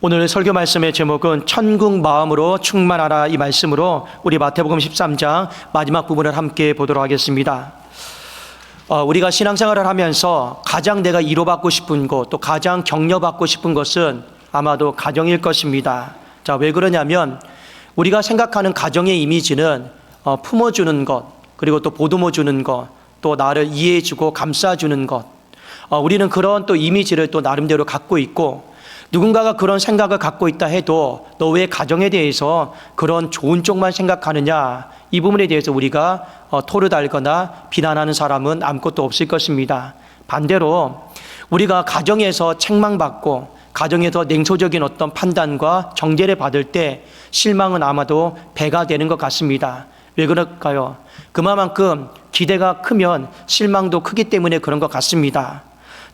오늘 설교 말씀의 제목은 천국 마음으로 충만하라 이 말씀으로 우리 마태복음 13장 마지막 부분을 함께 보도록 하겠습니다. 어, 우리가 신앙생활을 하면서 가장 내가 위로받고 싶은 것, 또 가장 격려받고 싶은 것은 아마도 가정일 것입니다. 자, 왜 그러냐면 우리가 생각하는 가정의 이미지는 어, 품어주는 것, 그리고 또 보듬어주는 것, 또 나를 이해해주고 감싸주는 것. 어, 우리는 그런 또 이미지를 또 나름대로 갖고 있고 누군가가 그런 생각을 갖고 있다 해도 너 왜 가정에 대해서 그런 좋은 쪽만 생각하느냐 이 부분에 대해서 우리가 어, 토를 달거나 비난하는 사람은 아무것도 없을 것입니다. 반대로 우리가 가정에서 책망받고 가정에서 냉소적인 어떤 판단과 정죄를 받을 때 실망은 아마도 배가 되는 것 같습니다. 왜 그럴까요? 그만큼 기대가 크면 실망도 크기 때문에 그런 것 같습니다.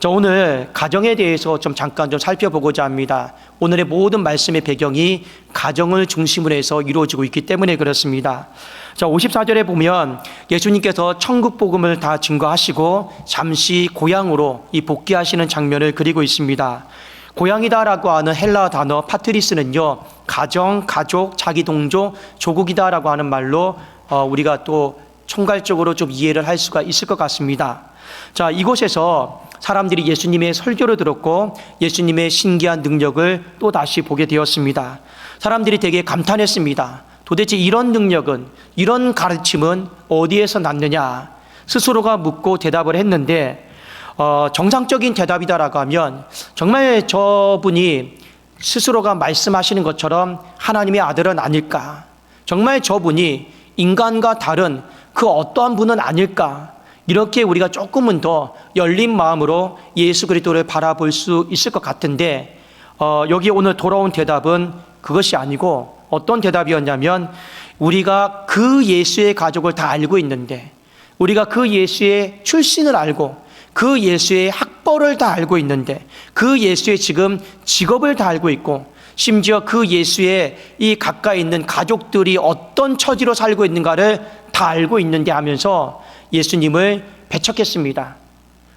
자, 오늘 가정에 대해서 좀 잠깐 좀 살펴보고자 합니다. 오늘의 모든 말씀의 배경이 가정을 중심으로 해서 이루어지고 있기 때문에 그렇습니다. 자, 54절에 보면 예수님께서 천국 복음을 다 증거하시고 잠시 고향으로 이 복귀하시는 장면을 그리고 있습니다. 고향이다라고 하는 헬라 단어 파트리스는요, 가정, 가족, 자기 동족, 조국이다라고 하는 말로 어, 우리가 또 총괄적으로 좀 이해를 할 수가 있을 것 같습니다. 자, 이곳에서 사람들이 예수님의 설교를 들었고 예수님의 신기한 능력을 또 다시 보게 되었습니다. 사람들이 되게 감탄했습니다. 도대체 이런 능력은, 이런 가르침은 어디에서 났느냐? 스스로가 묻고 대답을 했는데, 어, 정상적인 대답이다라고 하면 정말 저분이 스스로가 말씀하시는 것처럼 하나님의 아들은 아닐까? 정말 저분이 인간과 다른 그 어떠한 분은 아닐까? 이렇게 우리가 조금은 더 열린 마음으로 예수 그리스도를 바라볼 수 있을 것 같은데 어, 여기 오늘 돌아온 대답은 그것이 아니고 어떤 대답이었냐면 우리가 그 예수의 가족을 다 알고 있는데 우리가 그 예수의 출신을 알고 그 예수의 학벌을 다 알고 있는데 그 예수의 지금 직업을 다 알고 있고 심지어 그 예수의 이 가까이 있는 가족들이 어떤 처지로 살고 있는가를 다 알고 있는데 하면서 예수님을 배척했습니다.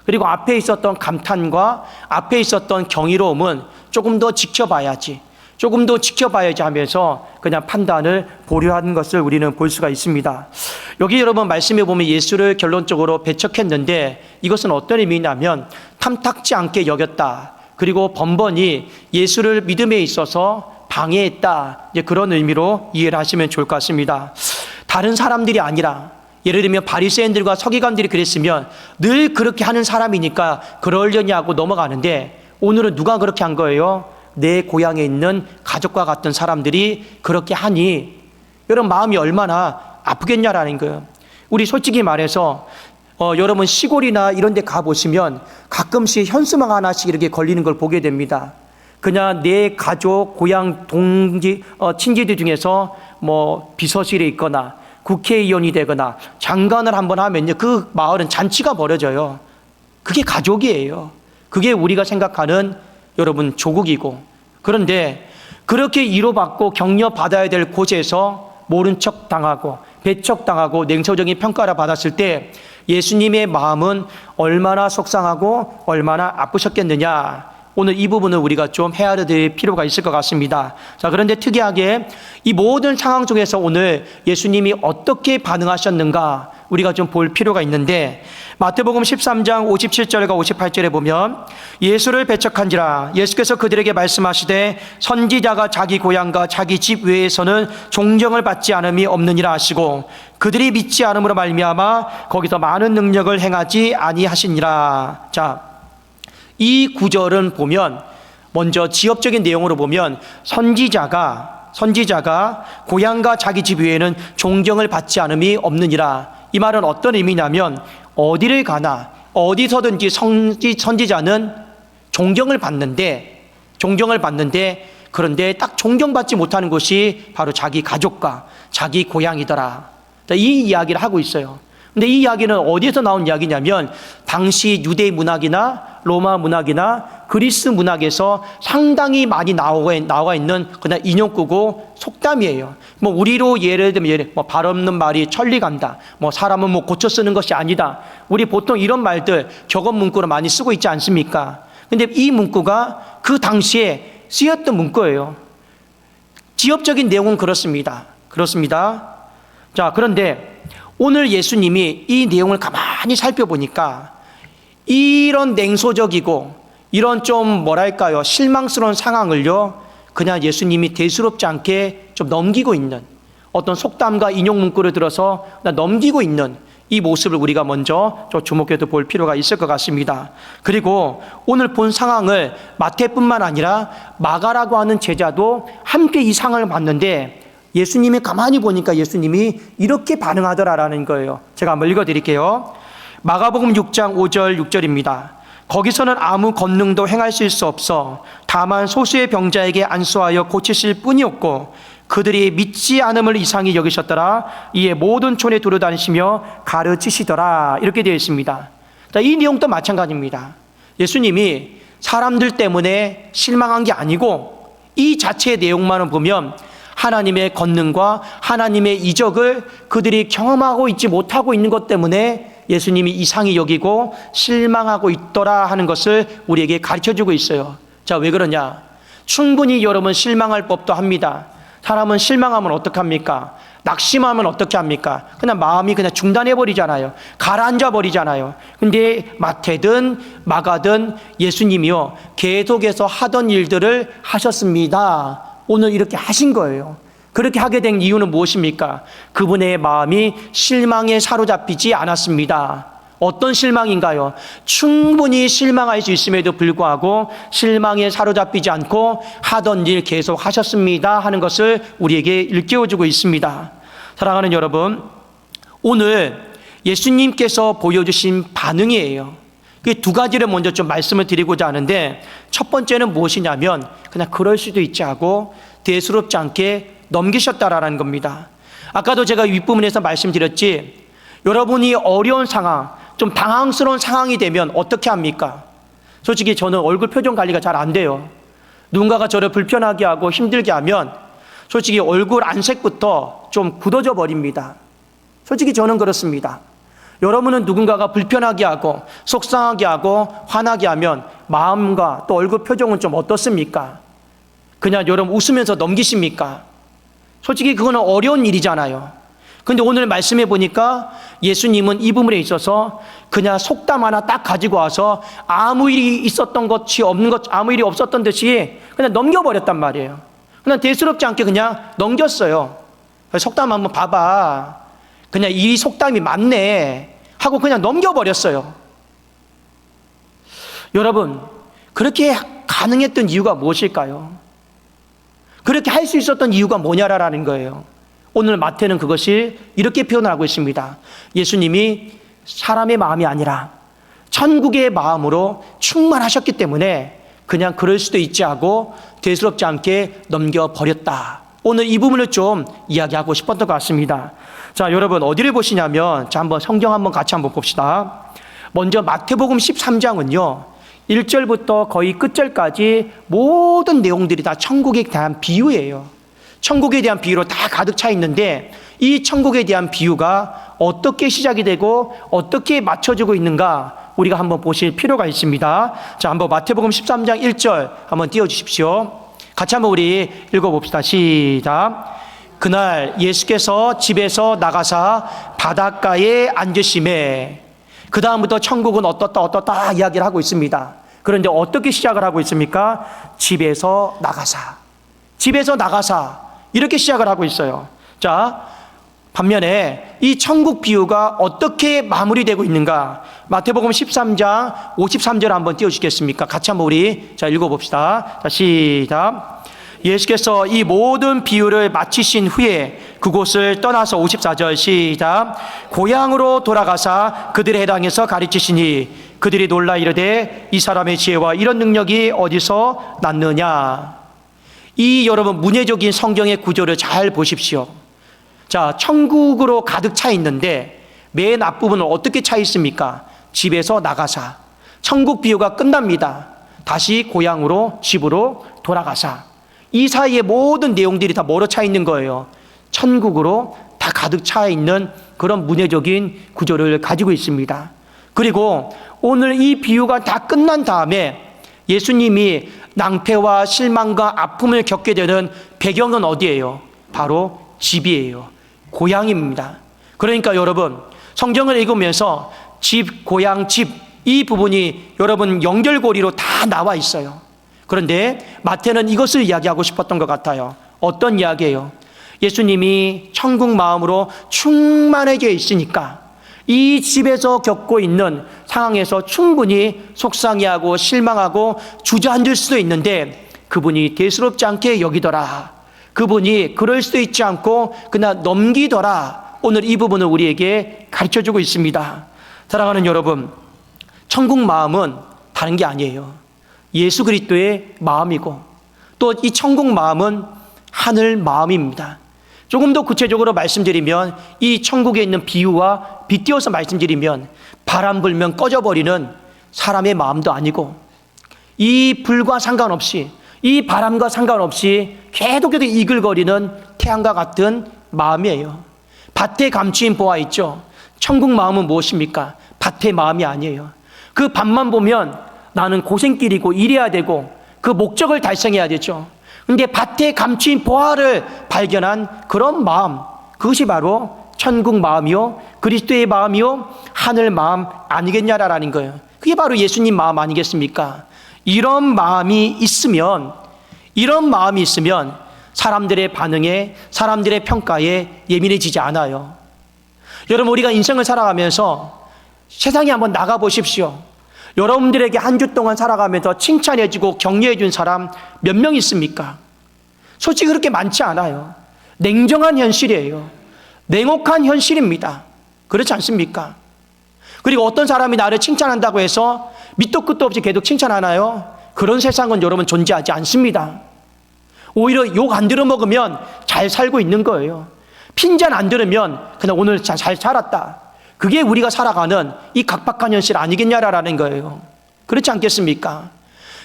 그리고 앞에 있었던 감탄과 앞에 있었던 경이로움은 조금 더 지켜봐야지, 조금 더 지켜봐야지 하면서 그냥 판단을 보류하는 것을 우리는 볼 수가 있습니다. 여기 여러분 말씀해 보면 예수를 결론적으로 배척했는데 이것은 어떤 의미냐면 탐탁지 않게 여겼다. 그리고 번번이 예수를 믿음에 있어서 방해했다. 이제 그런 의미로 이해를 하시면 좋을 것 같습니다. 다른 사람들이 아니라 예를 들면 바리새인들과 서기관들이 그랬으면 늘 그렇게 하는 사람이니까 그러려냐고 넘어가는데 오늘은 누가 그렇게 한 거예요? 내 고향에 있는 가족과 같은 사람들이 그렇게 하니 여러분 마음이 얼마나 아프겠냐라는 거예요. 우리 솔직히 말해서 어, 여러분 시골이나 이런 데 가보시면 가끔씩 현수막 하나씩 이렇게 걸리는 걸 보게 됩니다. 그냥 내 가족, 고향, 동지, 어, 친지들 중에서 뭐 비서실에 있거나 국회의원이 되거나 장관을 한번 하면요. 그 마을은 잔치가 벌어져요. 그게 가족이에요. 그게 우리가 생각하는 여러분 조국이고. 그런데 그렇게 위로받고 격려받아야 될 곳에서 모른 척 당하고 배척 당하고 냉소적인 평가를 받았을 때 예수님의 마음은 얼마나 속상하고 얼마나 아프셨겠느냐. 오늘 이 부분을 우리가 좀 헤아려 될 필요가 있을 것 같습니다. 자, 그런데 특이하게 이 모든 상황 중에서 오늘 예수님이 어떻게 반응하셨는가 우리가 좀 볼 필요가 있는데 마태복음 13장 57절과 58절에 보면 예수를 배척한지라 예수께서 그들에게 말씀하시되 선지자가 자기 고향과 자기 집 외에서는 존경을 받지 않음이 없느니라 하시고 그들이 믿지 않음으로 말미암아 거기서 많은 능력을 행하지 아니하시니라. 자, 이 구절은 보면 먼저 지역적인 내용으로 보면 선지자가 선지자가 고향과 자기 집 외에는 존경을 받지 않음이 없느니라. 이 말은 어떤 의미냐면 어디를 가나 어디서든지 선지, 선지자는 존경을 받는데 존경을 받는데 그런데 딱 존경받지 못하는 곳이 바로 자기 가족과 자기 고향이더라. 이 이야기를 하고 있어요. 근데 이 이야기는 어디에서 나온 이야기냐면 당시 유대 문학이나 로마 문학이나 그리스 문학에서 상당히 많이 나와, 있는 그냥 인용구고 속담이에요. 뭐 우리로 예를 들면 예를 뭐발 없는 말이 천리 간다. 뭐 사람은 뭐 고쳐 쓰는 것이 아니다. 우리 보통 이런 말들 격언 문구로 많이 쓰고 있지 않습니까? 근데 이 문구가 그 당시에 쓰였던 문구예요. 지엽적인 내용은 그렇습니다. 그렇습니다. 자, 그런데 오늘 예수님이 이 내용을 가만히 살펴보니까 이런 냉소적이고 이런 좀 뭐랄까요 실망스러운 상황을요 그냥 예수님이 대수롭지 않게 좀 넘기고 있는 어떤 속담과 인용 문구를 들어서 넘기고 있는 이 모습을 우리가 먼저 좀 주목해서 볼 필요가 있을 것 같습니다. 그리고 오늘 본 상황을 마태뿐만 아니라 마가라고 하는 제자도 함께 이 상황을 봤는데 예수님이 가만히 보니까 예수님이 이렇게 반응하더라라는 거예요. 제가 한번 읽어 드릴게요. 마가복음 6장 5절 6절입니다. 거기서는 아무 권능도 행하실 수 없어 다만 소수의 병자에게 안수하여 고치실 뿐이었고 그들이 믿지 않음을 이상히 여기셨더라 이에 모든 촌에 두루다니시며 가르치시더라 이렇게 되어 있습니다. 자, 이 내용도 마찬가지입니다. 예수님이 사람들 때문에 실망한 게 아니고 이 자체의 내용만을 보면 하나님의 권능과 하나님의 이적을 그들이 경험하고 있지 못하고 있는 것 때문에 예수님이 이상히 여기고 실망하고 있더라 하는 것을 우리에게 가르쳐 주고 있어요. 자, 왜 그러냐? 충분히 여러분 실망할 법도 합니다. 사람은 실망하면 어떡합니까? 낙심하면 어떻게 합니까? 그냥 마음이 그냥 중단해 버리잖아요. 가라앉아 버리잖아요. 근데 마태든 마가든 예수님이요. 계속해서 하던 일들을 하셨습니다. 오늘 이렇게 하신 거예요. 그렇게 하게 된 이유는 무엇입니까? 그분의 마음이 실망에 사로잡히지 않았습니다. 어떤 실망인가요? 충분히 실망할 수 있음에도 불구하고 실망에 사로잡히지 않고 하던 일 계속 하셨습니다. 하는 것을 우리에게 일깨워주고 있습니다. 사랑하는 여러분, 오늘 예수님께서 보여주신 반응이에요. 그두 가지를 먼저 좀 말씀을 드리고자 하는데 첫 번째는 무엇이냐면 그냥 그럴 수도 있지 하고 대수롭지 않게 넘기셨다라는 겁니다. 아까도 제가 윗부분에서 말씀드렸지 여러분이 어려운 상황, 좀 당황스러운 상황이 되면 어떻게 합니까? 솔직히 저는 얼굴 표정 관리가 잘 안 돼요. 누군가가 저를 불편하게 하고 힘들게 하면 솔직히 얼굴 안색부터 좀 굳어져 버립니다. 솔직히 저는 그렇습니다. 여러분은 누군가가 불편하게 하고 속상하게 하고 화나게 하면 마음과 또 얼굴 표정은 좀 어떻습니까? 그냥 여러분 웃으면서 넘기십니까? 솔직히 그거는 어려운 일이잖아요. 근데 오늘 말씀해 보니까 예수님은 이 부분에 있어서 그냥 속담 하나 딱 가지고 와서 아무 일이 있었던 것이 없는 것, 아무 일이 없었던 듯이 그냥 넘겨버렸단 말이에요. 그냥 대수롭지 않게 그냥 넘겼어요. 속담 한번 봐봐. 그냥 이 속담이 맞네. 하고 그냥 넘겨버렸어요. 여러분, 그렇게 가능했던 이유가 무엇일까요? 그렇게 할 수 있었던 이유가 뭐냐라는 거예요. 오늘 마태는 그것이 이렇게 표현하고 있습니다. 예수님이 사람의 마음이 아니라 천국의 마음으로 충만하셨기 때문에 그냥 그럴 수도 있지 하고 대수롭지 않게 넘겨버렸다. 오늘 이 부분을 좀 이야기하고 싶었던 것 같습니다. 자, 여러분, 어디를 보시냐면, 자, 한번 성경 한번 같이 한번 봅시다. 먼저 마태복음 13장은요, 1절부터 거의 끝절까지 모든 내용들이 다 천국에 대한 비유예요. 천국에 대한 비유로 다 가득 차 있는데 이 천국에 대한 비유가 어떻게 시작이 되고 어떻게 맞춰지고 있는가 우리가 한번 보실 필요가 있습니다. 자, 한번 마태복음 13장 1절 한번 띄워 주십시오. 같이 한번 우리 읽어 봅시다. 시작. 그날 예수께서 집에서 나가사 바닷가에 앉으심에 그 다음부터 천국은 어떻다 어떻다 이야기를 하고 있습니다. 그런데 어떻게 시작을 하고 있습니까? 집에서 나가사. 집에서 나가사. 이렇게 시작을 하고 있어요. 자, 반면에 이 천국 비유가 어떻게 마무리되고 있는가? 마태복음 13장 53절 한번 띄워주시겠습니까? 같이 한번 우리 자 읽어 봅시다. 자, 시작. 예수께서 이 모든 비유를 마치신 후에 그곳을 떠나서 54절 시작 고향으로 돌아가사 그들의 해당에서 가르치시니 그들이 놀라 이르되 이 사람의 지혜와 이런 능력이 어디서 났느냐 이 여러분 문예적인 성경의 구조를 잘 보십시오 자 천국으로 가득 차 있는데 맨 앞부분은 어떻게 차 있습니까 집에서 나가사 천국 비유가 끝납니다 다시 고향으로 집으로 돌아가사 이 사이에 모든 내용들이 다 멀어 차 있는 거예요. 천국으로 다 가득 차 있는 그런 문예적인 구조를 가지고 있습니다. 그리고 오늘 이 비유가 다 끝난 다음에 예수님이 낭패와 실망과 아픔을 겪게 되는 배경은 어디예요? 바로 집이에요. 고향입니다. 그러니까 여러분, 성경을 읽으면서 집, 고향, 집, 이 부분이 여러분 연결고리로 다 나와 있어요. 그런데 마태는 이것을 이야기하고 싶었던 것 같아요. 어떤 이야기예요? 예수님이 천국 마음으로 충만하게 있으니까 이 집에서 겪고 있는 상황에서 충분히 속상해하고 실망하고 주저앉을 수도 있는데 그분이 대수롭지 않게 여기더라. 그분이 그럴 수도 있지 않고 그냥 넘기더라. 오늘 이 부분을 우리에게 가르쳐 주고 있습니다. 사랑하는 여러분, 천국 마음은 다른 게 아니에요. 예수 그리스도의 마음이고 또 이 천국 마음은 하늘 마음입니다. 조금 더 구체적으로 말씀드리면 이 천국에 있는 비유와 빗띄어서 말씀드리면 바람 불면 꺼져버리는 사람의 마음도 아니고 이 불과 상관없이 이 바람과 상관없이 계속해서 이글거리는 태양과 같은 마음이에요. 밭에 감추인 보아 있죠. 천국 마음은 무엇입니까? 밭의 마음이 아니에요. 그 밭만 보면 나는 고생길이고 일해야 되고 그 목적을 달성해야 되죠. 근데 밭에 감추인 보화를 발견한 그런 마음, 그것이 바로 천국 마음이요, 그리스도의 마음이요, 하늘 마음 아니겠냐라는 거예요. 그게 바로 예수님 마음 아니겠습니까? 이런 마음이 있으면, 이런 마음이 있으면 사람들의 반응에, 사람들의 평가에 예민해지지 않아요. 여러분, 우리가 인생을 살아가면서 세상에 한번 나가 보십시오. 여러분들에게 한 주 동안 살아가면서 칭찬해주고 격려해준 사람 몇 명 있습니까? 솔직히 그렇게 많지 않아요. 냉정한 현실이에요. 냉혹한 현실입니다. 그렇지 않습니까? 그리고 어떤 사람이 나를 칭찬한다고 해서 밑도 끝도 없이 계속 칭찬하나요? 그런 세상은 여러분 존재하지 않습니다. 오히려 욕 안 들어먹으면 잘 살고 있는 거예요. 핀잔 안 들으면 그냥 오늘 잘, 잘 살았다. 그게 우리가 살아가는 이 각박한 현실 아니겠냐라는 거예요. 그렇지 않겠습니까?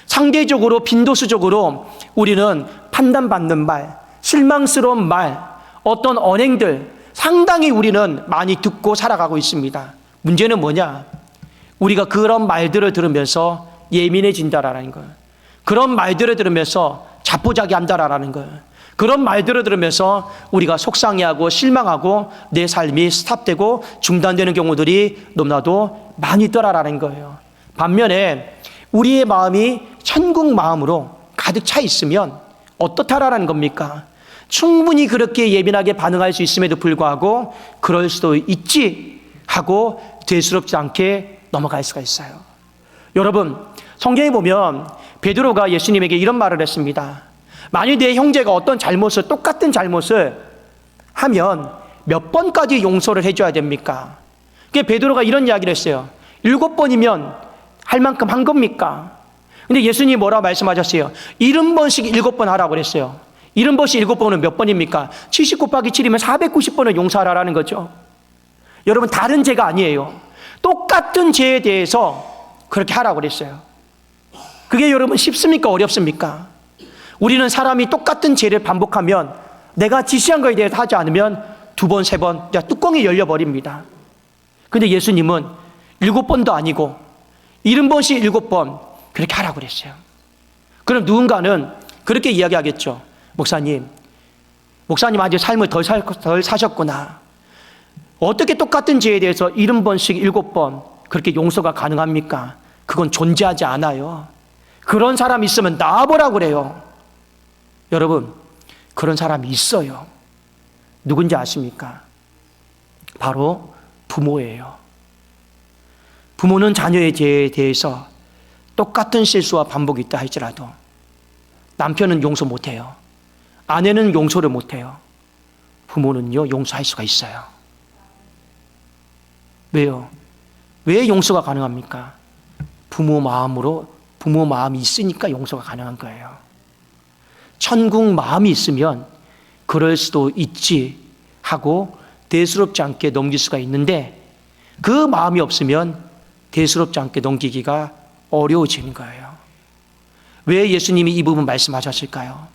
상대적으로 빈도수적으로 우리는 판단받는 말, 실망스러운 말, 어떤 언행들 상당히 우리는 많이 듣고 살아가고 있습니다. 문제는 뭐냐? 우리가 그런 말들을 들으면서 예민해진다라는 거예요. 그런 말들을 들으면서 자포자기 한다라는 거예요. 그런 말들을 들으면서 우리가 속상해하고 실망하고 내 삶이 스탑되고 중단되는 경우들이 너무나도 많이 있더라라는 거예요. 반면에 우리의 마음이 천국 마음으로 가득 차 있으면 어떻다라는 겁니까? 충분히 그렇게 예민하게 반응할 수 있음에도 불구하고 그럴 수도 있지 하고 되스럽지 않게 넘어갈 수가 있어요. 여러분, 성경에 보면 베드로가 예수님에게 이런 말을 했습니다. 만일 내 형제가 어떤 잘못을 똑같은 잘못을 하면 몇 번까지 용서를 해줘야 됩니까? 그 베드로가 이런 이야기를 했어요. 일곱 번이면 할 만큼 한 겁니까? 근데 예수님이 뭐라고 말씀하셨어요? 일흔 번씩 일곱 번 하라고 그랬어요. 일흔 번씩 일곱 번은 몇 번입니까? 70 곱하기 7이면 490번을 용서하라는 거죠. 여러분, 다른 죄가 아니에요. 똑같은 죄에 대해서 그렇게 하라고 그랬어요. 그게 여러분 쉽습니까? 어렵습니까? 우리는 사람이 똑같은 죄를 반복하면 내가 지시한 거에 대해서 하지 않으면 두 번, 세 번, 뚜껑이 열려버립니다. 근데 예수님은 일곱 번도 아니고 일흔 번씩 일곱 번 그렇게 하라고 그랬어요. 그럼 누군가는 그렇게 이야기하겠죠. 목사님, 목사님 아직 삶을 덜, 살, 덜 사셨구나. 어떻게 똑같은 죄에 대해서 일흔 번씩 일곱 번 그렇게 용서가 가능합니까? 그건 존재하지 않아요. 그런 사람 있으면 나와보라고 그래요. 여러분, 그런 사람이 있어요. 누군지 아십니까? 바로 부모예요. 부모는 자녀의 죄에 대해서 똑같은 실수와 반복이 있다 할지라도 남편은 용서 못해요. 아내는 용서를 못해요. 부모는요, 용서할 수가 있어요. 왜요? 왜 용서가 가능합니까? 부모 마음으로, 부모 마음이 있으니까 용서가 가능한 거예요. 천국 마음이 있으면 그럴 수도 있지 하고 대수롭지 않게 넘길 수가 있는데 그 마음이 없으면 대수롭지 않게 넘기기가 어려워지는 거예요. 왜 예수님이 이 부분 말씀하셨을까요?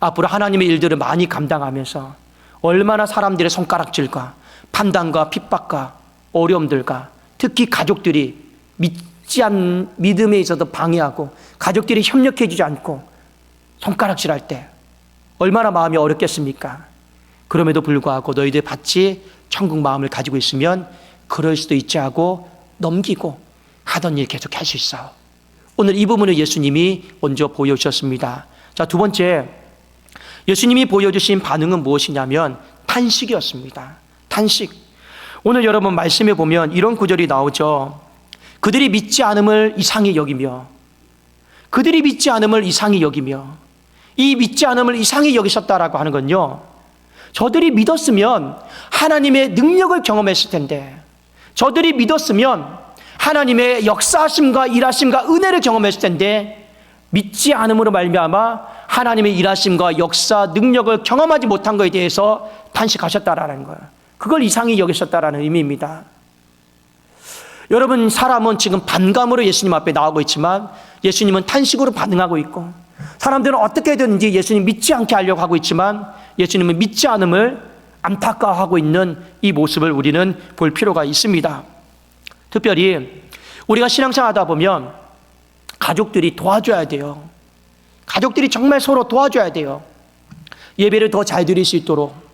앞으로 하나님의 일들을 많이 감당하면서 얼마나 사람들의 손가락질과 판단과 핍박과 어려움들과 특히 가족들이 믿지 않는 믿음에 있어서 방해하고 가족들이 협력해주지 않고 손가락질 할 때 얼마나 마음이 어렵겠습니까? 그럼에도 불구하고 너희들 같이 천국 마음을 가지고 있으면 그럴 수도 있지 하고 넘기고 하던 일 계속 할 수 있어. 오늘 이 부분을 예수님이 먼저 보여주셨습니다. 자, 두 번째. 예수님이 보여주신 반응은 무엇이냐면 탄식이었습니다. 탄식. 오늘 여러분 말씀에 보면 이런 구절이 나오죠. 그들이 믿지 않음을 이상히 여기며 그들이 믿지 않음을 이상히 여기며 이 믿지 않음을 이상히 여기셨다라고 하는 건요. 저들이 믿었으면 하나님의 능력을 경험했을 텐데 저들이 믿었으면 하나님의 역사하심과 일하심과 은혜를 경험했을 텐데 믿지 않음으로 말미암아 하나님의 일하심과 역사 능력을 경험하지 못한 것에 대해서 탄식하셨다라는 거예요. 그걸 이상히 여기셨다라는 의미입니다. 여러분 사람은 지금 반감으로 예수님 앞에 나오고 있지만 예수님은 탄식으로 반응하고 있고 사람들은 어떻게든지 예수님 믿지 않게 하려고 하고 있지만 예수님은 믿지 않음을 안타까워하고 있는 이 모습을 우리는 볼 필요가 있습니다. 특별히 우리가 신앙생활 하다 보면 가족들이 도와줘야 돼요. 가족들이 정말 서로 도와줘야 돼요. 예배를 더 잘 드릴 수 있도록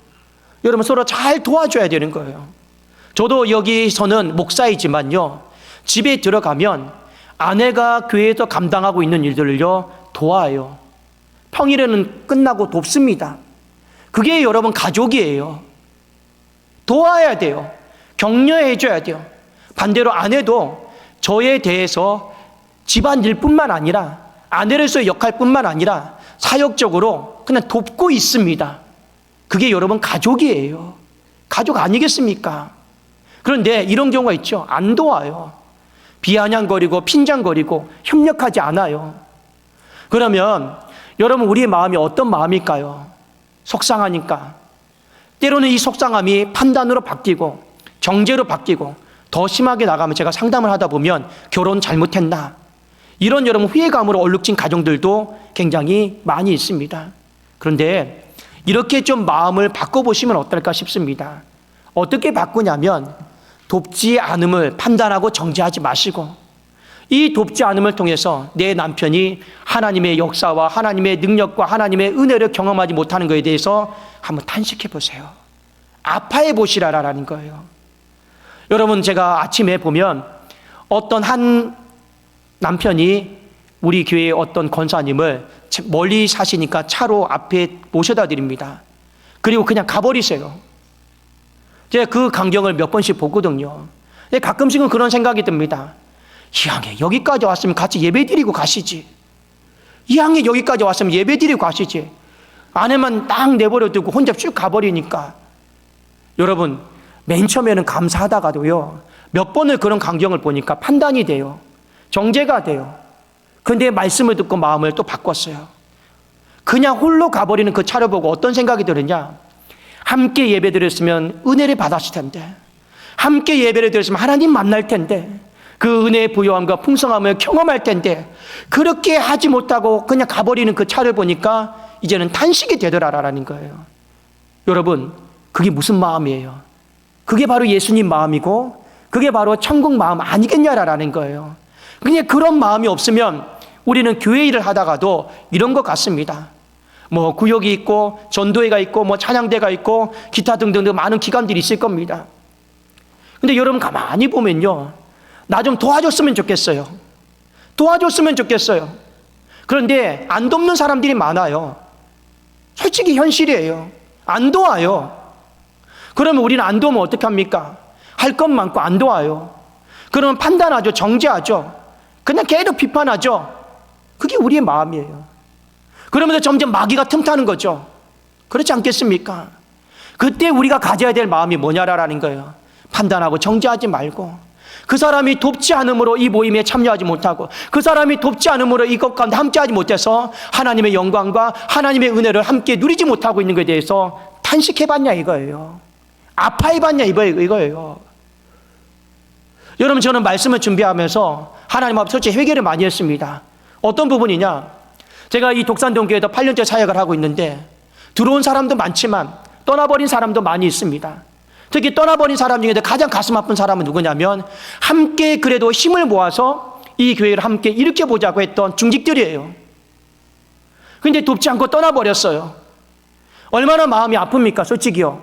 여러분 서로 잘 도와줘야 되는 거예요. 저도 여기서는 목사이지만요. 집에 들어가면 아내가 교회에서 감당하고 있는 일들을요. 도와요. 평일에는 끝나고 돕습니다. 그게 여러분 가족이에요. 도와야 돼요. 격려해 줘야 돼요. 반대로 아내도 저에 대해서 집안 일뿐만 아니라 아내로서의 역할뿐만 아니라 사역적으로 그냥 돕고 있습니다. 그게 여러분 가족이에요. 가족 아니겠습니까? 그런데 이런 경우가 있죠. 안 도와요. 비아냥거리고 핀장거리고 협력하지 않아요. 그러면 여러분 우리의 마음이 어떤 마음일까요? 속상하니까. 때로는 이 속상함이 판단으로 바뀌고 정죄로 바뀌고 더 심하게 나가면 제가 상담을 하다 보면 결혼 잘못했나 이런 여러분 후회감으로 얼룩진 가정들도 굉장히 많이 있습니다. 그런데 이렇게 좀 마음을 바꿔보시면 어떨까 싶습니다. 어떻게 바꾸냐면 돕지 않음을 판단하고 정죄하지 마시고 이 돕지 않음을 통해서 내 남편이 하나님의 역사와 하나님의 능력과 하나님의 은혜를 경험하지 못하는 것에 대해서 한번 탄식해 보세요. 아파해 보시라라는 거예요. 여러분 제가 아침에 보면 어떤 한 남편이 우리 교회의 어떤 권사님을 멀리 사시니까 차로 앞에 모셔다 드립니다. 그리고 그냥 가버리세요. 제가 그 광경을 몇 번씩 보거든요. 가끔씩은 그런 생각이 듭니다. 이왕에 여기까지 왔으면 같이 예배 드리고 가시지. 이왕에 여기까지 왔으면 예배 드리고 가시지. 아내만 딱 내버려 두고 혼자 쭉 가버리니까. 여러분, 맨 처음에는 감사하다가도요, 몇 번을 그런 광경을 보니까 판단이 돼요. 정제가 돼요. 근데 말씀을 듣고 마음을 또 바꿨어요. 그냥 홀로 가버리는 그 차를 보고 어떤 생각이 들었냐? 함께 예배 드렸으면 은혜를 받았을 텐데, 함께 예배를 드렸으면 하나님 만날 텐데, 그 은혜의 부요함과 풍성함을 경험할 텐데, 그렇게 하지 못하고 그냥 가버리는 그 차를 보니까 이제는 탄식이 되더라라는 거예요. 여러분, 그게 무슨 마음이에요? 그게 바로 예수님 마음이고, 그게 바로 천국 마음 아니겠냐라는 거예요. 그냥 그런 마음이 없으면 우리는 교회 일을 하다가도 이런 것 같습니다. 뭐 구역이 있고 전도회가 있고 뭐 찬양대가 있고 기타 등등 많은 기관들이 있을 겁니다. 근데 여러분 가만히 보면요. 나 좀 도와줬으면 좋겠어요. 도와줬으면 좋겠어요. 그런데 안 돕는 사람들이 많아요. 솔직히 현실이에요. 안 도와요. 그러면 우리는 안 도우면 어떻게 합니까? 할 것 많고 안 도와요. 그러면 판단하죠. 정죄하죠. 그냥 계속 비판하죠. 그게 우리의 마음이에요. 그러면서 점점 마귀가 틈타는 거죠. 그렇지 않겠습니까? 그때 우리가 가져야 될 마음이 뭐냐라는 거예요. 판단하고 정죄하지 말고 그 사람이 돕지 않으므로 이 모임에 참여하지 못하고 그 사람이 돕지 않으므로 이것 가운데 함께하지 못해서 하나님의 영광과 하나님의 은혜를 함께 누리지 못하고 있는 것에 대해서 탄식해봤냐 이거예요. 아파해봤냐 이거예요. 여러분 저는 말씀을 준비하면서 하나님 앞에 솔직히 회개를 많이 했습니다. 어떤 부분이냐? 제가 이 독산동교회에서 8년째 사역을 하고 있는데 들어온 사람도 많지만 떠나버린 사람도 많이 있습니다. 특히 떠나버린 사람 중에서 가장 가슴 아픈 사람은 누구냐면 함께 그래도 힘을 모아서 이 교회를 함께 일으켜 보자고 했던 중직들이에요. 근데 돕지 않고 떠나버렸어요. 얼마나 마음이 아픕니까, 솔직히요.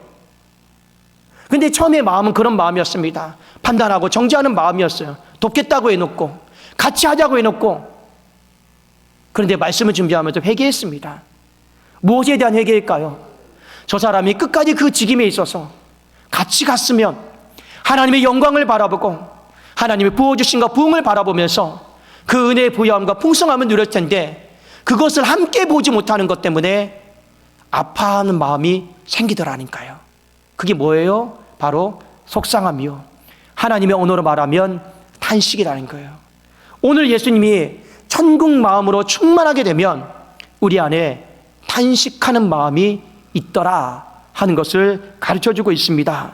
근데 처음에 마음은 그런 마음이었습니다. 판단하고 정지하는 마음이었어요. 돕겠다고 해놓고, 같이 하자고 해놓고. 그런데 말씀을 준비하면서 회개했습니다. 무엇에 대한 회개일까요? 저 사람이 끝까지 그 직임에 있어서 같이 갔으면 하나님의 영광을 바라보고 하나님의 부어주신과 부흥을 바라보면서 그 은혜의 부여함과 풍성함을 누릴 텐데 그것을 함께 보지 못하는 것 때문에 아파하는 마음이 생기더라니까요. 그게 뭐예요? 바로 속상함이요. 하나님의 언어로 말하면 탄식이라는 거예요. 오늘 예수님이 천국 마음으로 충만하게 되면 우리 안에 탄식하는 마음이 있더라 하는 것을 가르쳐 주고 있습니다.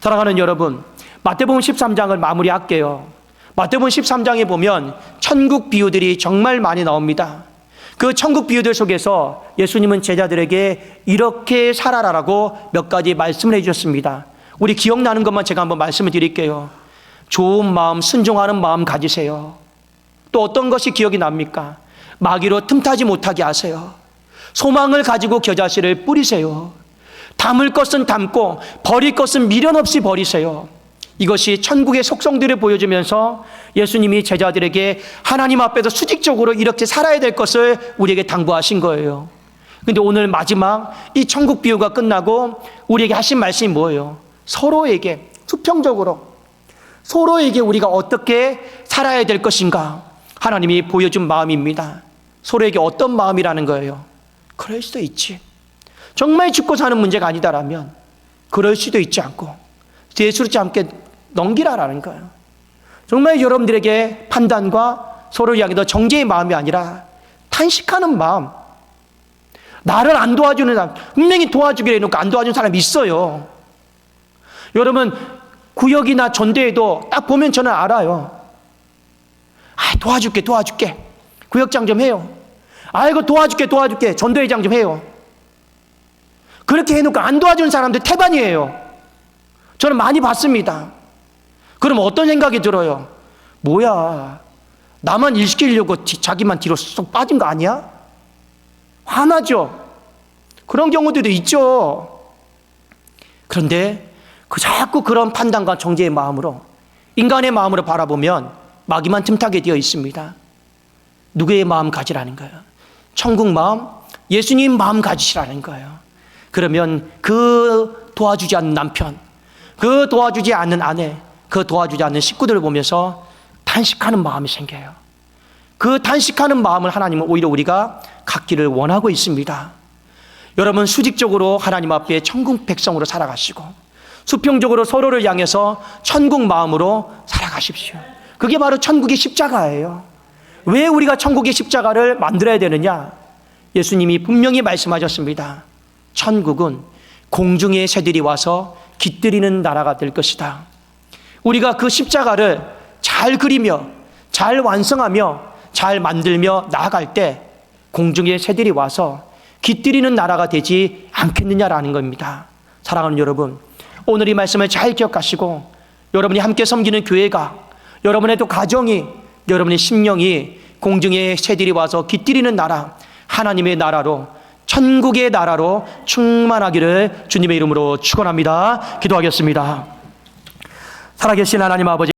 사랑하는 여러분, 마태복음 13장을 마무리할게요. 마태복음 13장에 보면 천국 비유들이 정말 많이 나옵니다. 그 천국 비유들 속에서 예수님은 제자들에게 이렇게 살아라라고 몇 가지 말씀을 해주셨습니다. 우리 기억나는 것만 제가 한번 말씀을 드릴게요. 좋은 마음, 순종하는 마음 가지세요. 또 어떤 것이 기억이 납니까? 마귀로 틈타지 못하게 하세요. 소망을 가지고 겨자씨를 뿌리세요. 담을 것은 담고 버릴 것은 미련 없이 버리세요. 이것이 천국의 속성들을 보여주면서 예수님이 제자들에게 하나님 앞에서 수직적으로 이렇게 살아야 될 것을 우리에게 당부하신 거예요. 근데 오늘 마지막 이 천국 비유가 끝나고 우리에게 하신 말씀이 뭐예요? 서로에게 수평적으로 서로에게 우리가 어떻게 살아야 될 것인가 하나님이 보여준 마음입니다. 서로에게 어떤 마음이라는 거예요? 그럴 수도 있지. 정말 죽고 사는 문제가 아니다라면 그럴 수도 있지 않고 예수롭지 않게 넘기라라는 거예요. 정말 여러분들에게 판단과 서로를 향해 더 정죄의 마음이 아니라 탄식하는 마음. 나를 안 도와주는 사람, 분명히 도와주기로 해놓고 안 도와주는 사람이 있어요. 여러분, 구역이나 전대에도 딱 보면 저는 알아요. 아, 도와줄게, 도와줄게. 구역장 좀 해요. 아이고, 도와줄게, 도와줄게. 전도회장 좀 해요. 그렇게 해놓고 안 도와주는 사람들 태반이에요. 저는 많이 봤습니다. 그럼 어떤 생각이 들어요? 뭐야. 나만 일 시키려고 뒤- 자기만 뒤로 쏙 빠진 거 아니야? 화나죠? 그런 경우들도 있죠. 그런데 그 자꾸 그런 판단과 정죄의 마음으로 인간의 마음으로 바라보면 마귀만 틈타게 되어 있습니다. 누구의 마음 가지라는 거예요? 천국 마음, 예수님 마음 가지시라는 거예요. 그러면 그 도와주지 않는 남편, 그 도와주지 않는 아내, 그 도와주지 않는 식구들을 보면서 탄식하는 마음이 생겨요. 그 탄식하는 마음을 하나님은 오히려 우리가 갖기를 원하고 있습니다. 여러분 수직적으로 하나님 앞에 천국 백성으로 살아가시고 수평적으로 서로를 향해서 천국 마음으로 살아가십시오. 그게 바로 천국의 십자가예요. 왜 우리가 천국의 십자가를 만들어야 되느냐? 예수님이 분명히 말씀하셨습니다. 천국은 공중의 새들이 와서 깃들이는 나라가 될 것이다. 우리가 그 십자가를 잘 그리며 잘 완성하며 잘 만들며 나아갈 때 공중의 새들이 와서 깃들이는 나라가 되지 않겠느냐라는 겁니다. 사랑하는 여러분, 오늘 이 말씀을 잘 기억하시고 여러분이 함께 섬기는 교회가 여러분의 또 가정이 여러분의 심령이 공중의 새들이 와서 깃들이는 나라 하나님의 나라로 천국의 나라로 충만하기를 주님의 이름으로 축원합니다. 기도하겠습니다. 살아계신 하나님 아버지